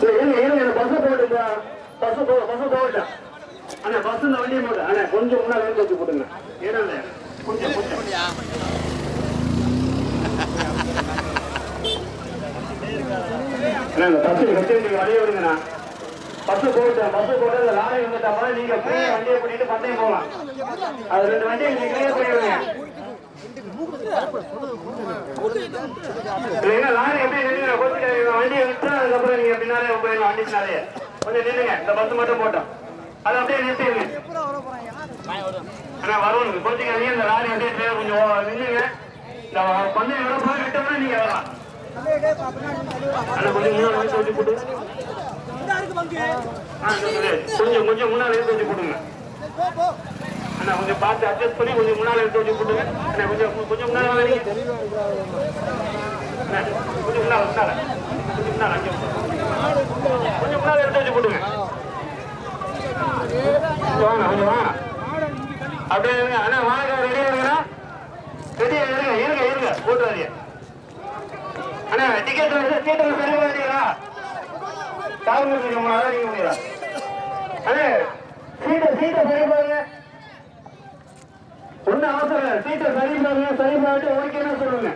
Bus போட்டுங்க. Bus போ bus போகட்டும். அண்ணா பஸ் இந்த வண்டியை போட்டு அண்ணா கொஞ்சம் முன்னாடி வந்து வச்சு போட்டுங்க. ஏன்னா கொஞ்சம் கொஞ்சம். அண்ணா இந்த பஸ் கட்டி நீங்க வழிய விடுங்கண்ணா பஸ் போகட்டும். பஸ் போட்டு அந்த லாரி வந்துட்டா நீங்க வண்டியை கூட்டிட்டு பந்தயம் போகலாம். அது ரெண்டு வண்டியை நீங்க கிளியர் பண்ணி இல்லைன்னா லாரி எப்படி நின்னுங்க கொஞ்சம் வண்டியை விட்டு அதுக்கப்புறம் நீங்க பின்னாலே போயிடலாம் வண்டி பின்னாலே. கொஞ்சம் நின்றுங்க இந்த பஸ் மட்டும் போட்டோம். அதை அப்படியே நிறுத்திடுங்க. அண்ணா வருவனுங்க கொஞ்சம் நீங்க இந்த லாரி அப்படியே கொஞ்சம் நின்றுங்க இந்த பந்தயம் விட போய் விட்டோம்னா நீங்க வரலாம். அண்ணா கொஞ்சம் ஆ, கொஞ்சம் கொஞ்சம் முன்னாடி போட்டுங்க. அண்ணா கொஞ்சம் பார்த்து அட்ஜஸ்ட் பண்ணி கொஞ்சம் முன்னால் எடுத்து வச்சு போட்டுங்க. அண்ணா கொஞ்சம் கொஞ்சம் முன்னாடி வாங்க. கொஞ்சம் முன்னால முன்னால கொஞ்சம் முன்னால அங்கே கொஞ்சம் முன்னால எடுத்து வச்சு போட்டுங்க. வாங்க கொஞ்சம் வாங்க. அப்படியே இருங்க. அண்ணா வாங்க ரெடியா இருங்கண்ணா. ரெடியா இருங்க இருங்க இருங்க. போட்டுறாதீங்க. அண்ணா டிக்கெட் சீட்டு சரி பண்ணிங்களா காவல் நீங்க அண்ணே சீட்டை சீட்டை சரி பாருங்க. ஒன்றும் அவசரம் இல்லை. சீட்டை சரி பாருங்க சரி பண்ணிட்டு ஓகேன்னு சொல்லுங்க.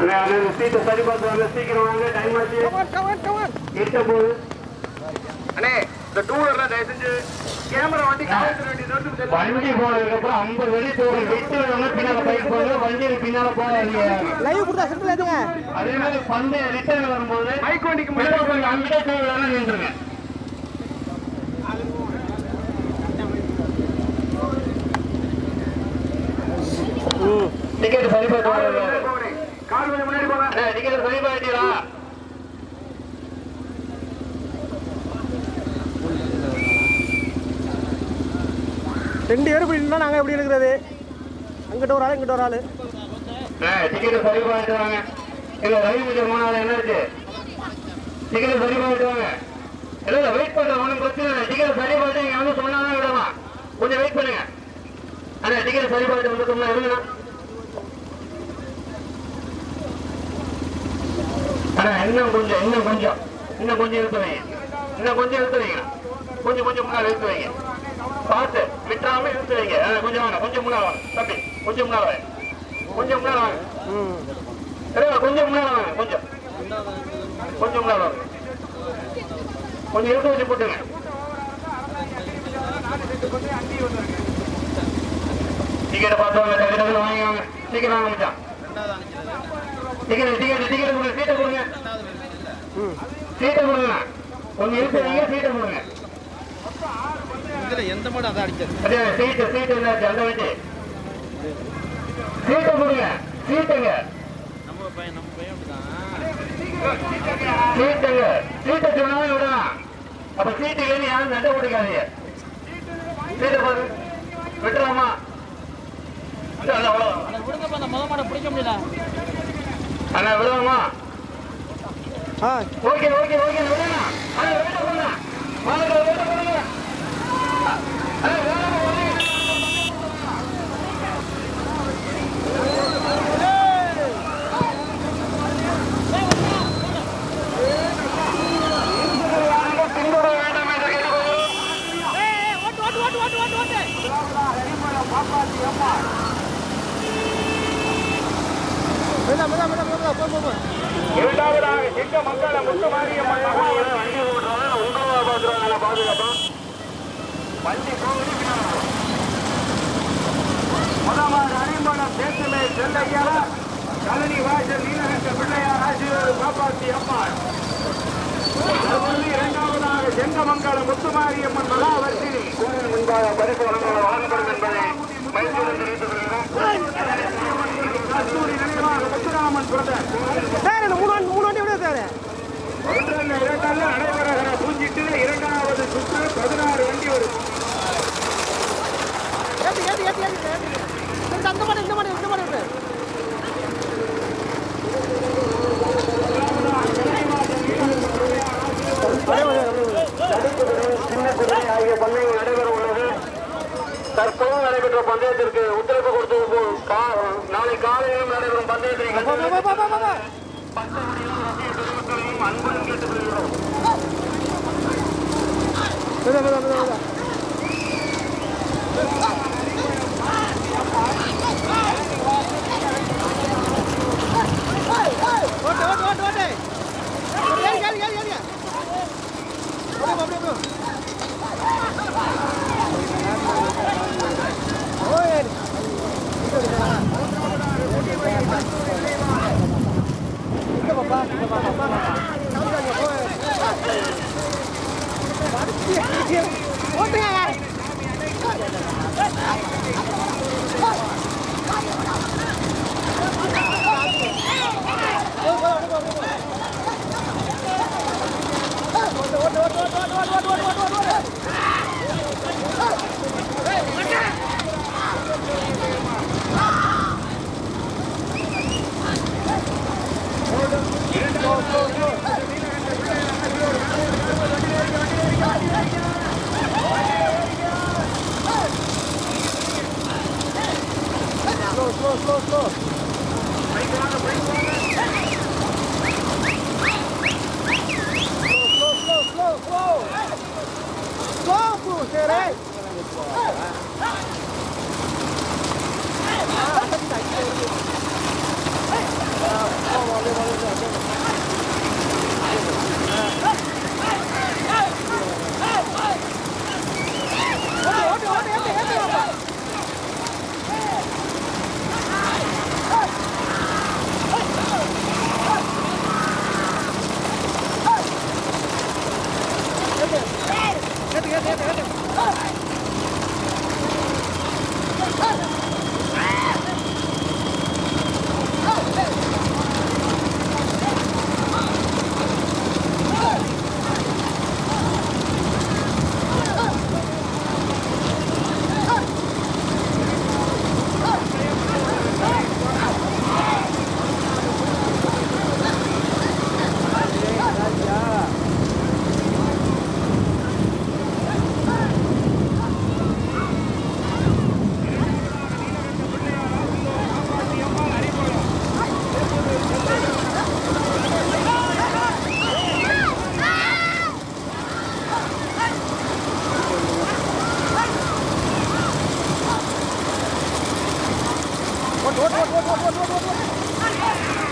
அண்ணே, இந்த சீட்டை சரி பார்த்து வாங்க. சீக்கிரம் வாங்க டைம் ஆச்சு. எட்ட போகுது. அண்ணே இந்த டூ தயவு செஞ்சு வண்டி போனதுக்கு அப்புறம் ஐம்பது வழி தூரம் விட்டு வேணா பின்னால பைக் போங்க வண்டியில பின்னால போகாதீங்க லைவ் கொடுத்தா செட்டில் ஏதுங்க அதே மாதிரி பந்தய ரிட்டர்ன் வரும்போது பைக் வண்டிக்கு முன்னாடி அங்கிட்டே டூ வீலர்ல நின்றுங்க டிக்கெட் சரி வாங்க. கால் முன்னாடி போங்க. டிக்கெட் சரி பண்ணிட்டீங்களா ரெண்டு பேரும் இப்படி இருந்தா நாங்க எப்படி இருக்கிறது? அங்கிட்ட ஒரு ஆள் இங்கிட்ட ஒரு ஆள். டிக்கெட் சரி பண்ணிட்டு வாங்க. இல்ல ரவி மீட்டர் மூணாவது என்ன இருக்கு? டிக்கெட் சரி பண்ணிட்டு வாங்க. இல்ல இல்ல வெயிட் பண்ற ஒன்றும் பிரச்சனை இல்லை. டிக்கெட் சரி பண்ணிட்டு நீங்க வந்து சொன்னாதான் விடலாம் கொஞ்சம் வெயிட் பண்ணுங்க. அண்ணா டிக்கெட் சரி பண்ணிட்டு வந்து சொன்னா இருங்கண்ணா அண்ணா இன்னும் கொஞ்சம் இன்னும் கொஞ்சம். இன்னும் கொஞ்சம் இழுத்து வைங்க. இன்னும் கொஞ்சம் இழுத்து வைங்க. கொஞ்சம் கொஞ்சம் முன்னாடி இழுத்து வைங்க. பார்த்து விட்டாம இழுத்து வைங்க ஆ, கொஞ்சம் வாங்க கொஞ்சம் முன்னாடி வாங்க தம்பி கொஞ்சம் முன்னாடி வாங்க. கொஞ்சம் முன்னாடி வாங்க. ம் கொஞ்சம் முன்னாடி வாங்க கொஞ்சம். கொஞ்சம் முன்னாடி வாங்க. கொஞ்சம் இழுத்து வச்சு போட்டுங்க டிக்கெட் பார்த்தவங்க டக்குனு வாங்கி வாங்க. சீக்கிரம் வாங்க மச்சான். டிக்கெட் டிக்கெட் டிக்கெட் கொடுங்க சீட்டை கொடுங்க. ம் சீட்டை கொடுங்க. கொஞ்சம் இழுத்து வைங்க சீட்டை கொடுங்க. இதுல எந்த மாடு அதான் அடிச்சது அதே சீட்டு சீட்டு சீட்டை கொடுங்க சீட்டுங்க. நம்ம பையன் நம்ம பையன் அப்படிதான். சீட்டுங்க சீட்டை சொன்னாலும் விடலாம். அப்ப சீட்டு இல்லைன்னு யாரும் நட்ட பிடிக்காதீங்க சீட்டை பாரு விட்டுலாமா. அதை விடுங்கப்பா அந்த முத மாடை பிடிக்க முடியல. அண்ணா விடுவோமா ஆ. ஓகே ஓகே ஓகே விடுங்க அண்ணா வெயிட் பண்ணுங்க இரண்டாவதாக எங்க மக்களை முத்து மாரியம்மன் வண்டி ஓட்டுறவங்க உங்களா பாத்துருவாங்க பாதுகாப்பா? வண்டி போகுது பின்னால போ. முதலாவது அரிமளம் தேசமே செல்லையா கலனி வாசல் நீலகண்ட பிள்ளையார் ஆசிரியர் காப்பாத்தி அம்மாள். இரண்டாவதாக செங்கமங்கலம் முத்துமாரியம்மன் மகாவர்த்தினி. கோவில் முன்பாக பரிசு வழங்குவது வழங்கப்படும் என்பதை மகிழ்ச்சியுடன் தெரிவித்துக் கொள்கிறோம் கஸ்தூரி நினைவாக முத்துராமன் பிரதர். சார் இந்த மூணு வண்டி மூணு வண்டி விட சார். ஒன்றல்ல இரண்டல்ல நடைபெறுகிற பூஞ்சிட்டு இரண்டாவது சுற்று பதினாறு வண்டி வரும். ഇന്ന് പണിയുണ്ട് ഇന്ന് പണിയുണ്ട്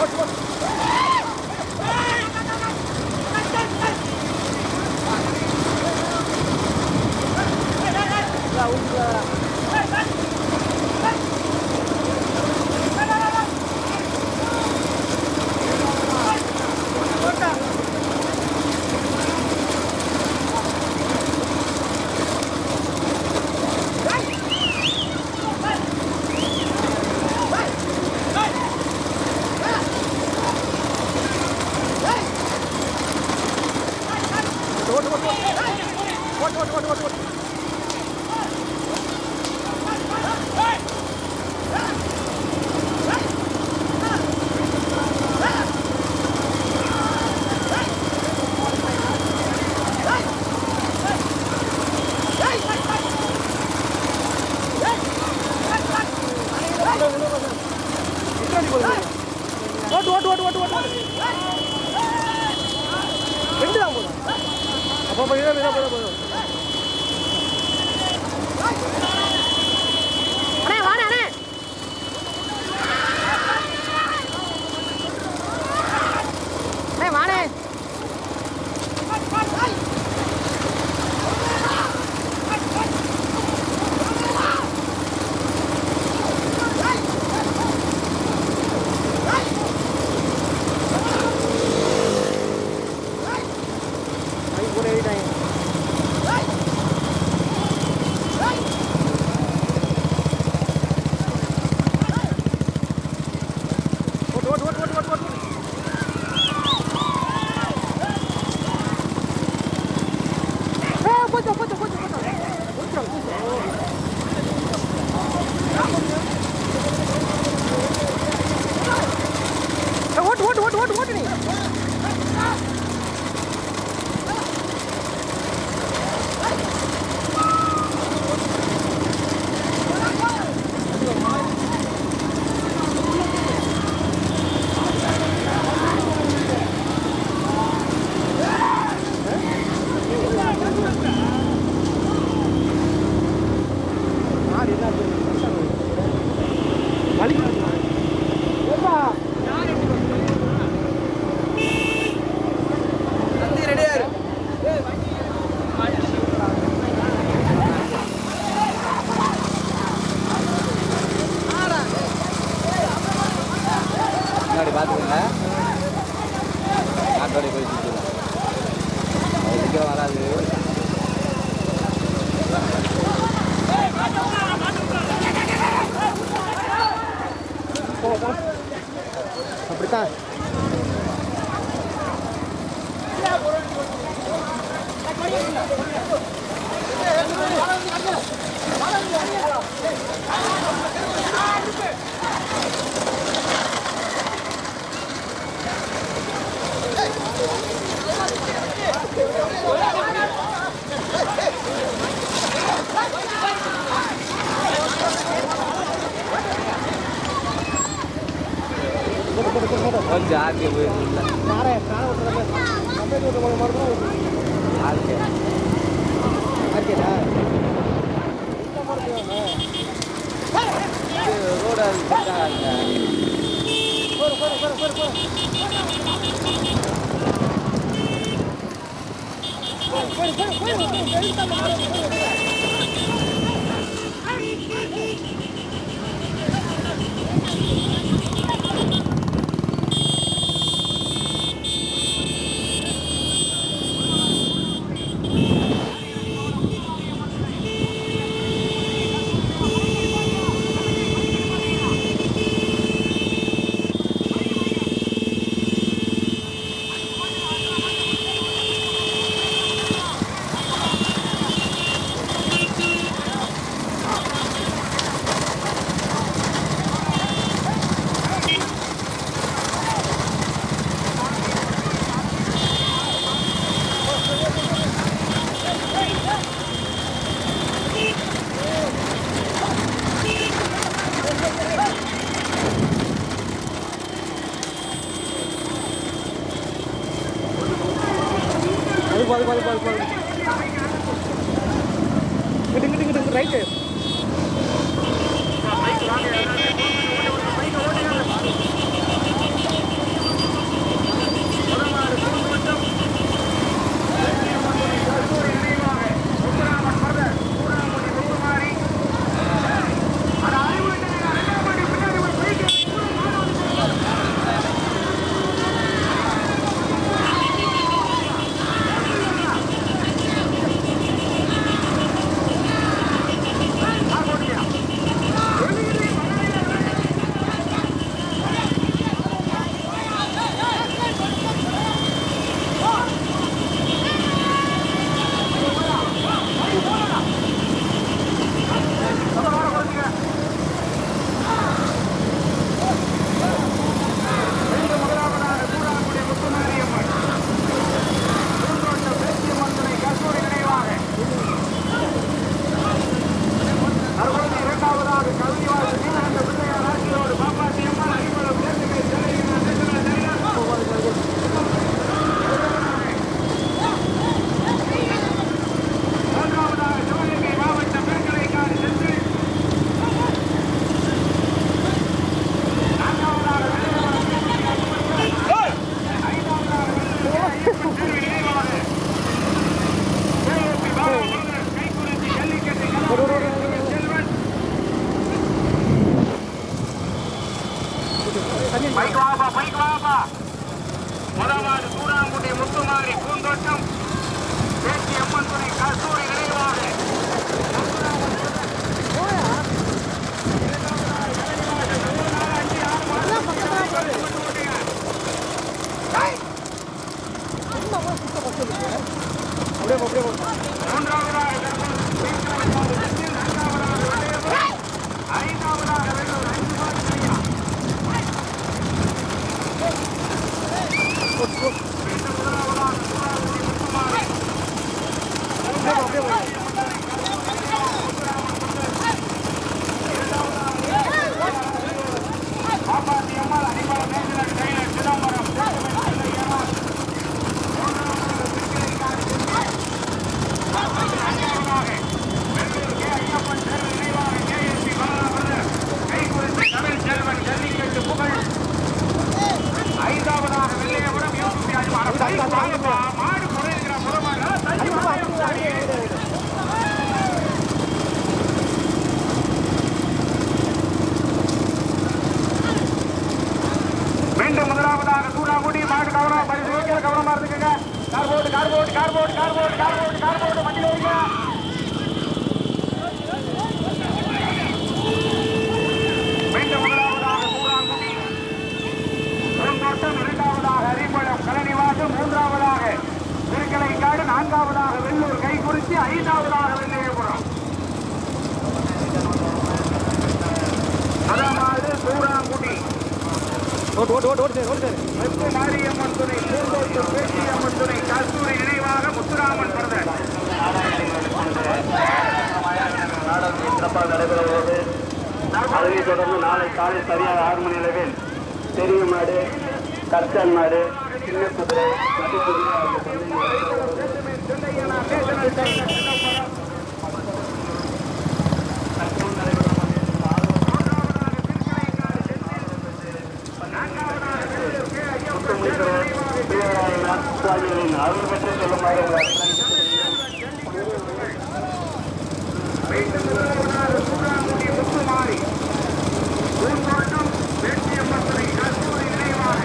вот, вот. 待って待って待って待って போயிரு போயிரு போயிரு போயிரு Gedeng-gedeng-gedeng right ya? பெரிய மாடு கர்த்தன் மாடு சின்ன குதிரை நடு பற்றி ஆகிய சுவாமிகளின் உங்களை சூடாங்குடி முத்துமாரி பூந்தோட்டம் பேச்சியம்மன் துணை கஸ்தூரி நினைவாக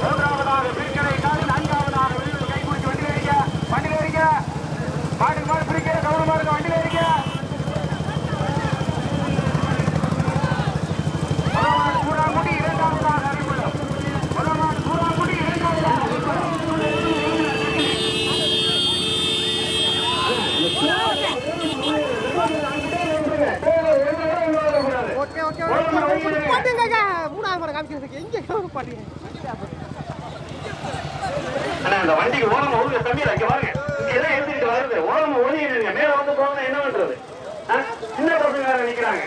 மூன்றாவதாக பிரிக்கலை காலி நான்காவதாக வெளியூர் கைப்பிடிச்சு வண்டியில இருக்க வண்டியில இருக்க மாடு மாடு பிரிக்கிற கவனமா இருக்க வண்டியில இருக்க முதலாவது சூறாங்குடி இரண்டாவதாக அறிமுகம் முதலாவது சூறாங்குடி இரண்டாவதாக ஓகே ஓகே ஓகே பாட்டுங்க காமிக்கிறதுக்கு எங்கே பாட்டுங்க அண்ணா, இந்த வண்டிக்கு ஓரமா ஒழுங்க தம்பியா இங்க பாருங்க. இங்க எல்லாம் எடுத்துக்கிட்டு வருது. ஓரமா ஒதுங்கிடுங்க மேல வந்து போனா என்ன பண்றது? ஆ? சின்ன பசங்க வேற நிக்கிறாங்க.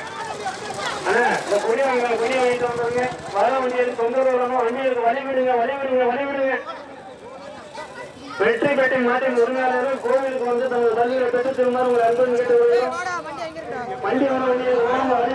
அண்ணா இந்த கொடி வாங்க கொடி வாங்கிட்டு வந்தவங்க வர வண்டியில் தொந்தரவு வரணும் வண்டிகளுக்கு வழி விடுங்க வழி விடுங்க வழி விடுங்க. வெற்றி பெட்டி மாட்டி முருங்காளர் கோவிலுக்கு வந்து தங்கள் தள்ளிகளை பெற்று திரும்ப உங்களை அன்பு கேட்டு வண்டி வர வண்டியை ஓரமா வழி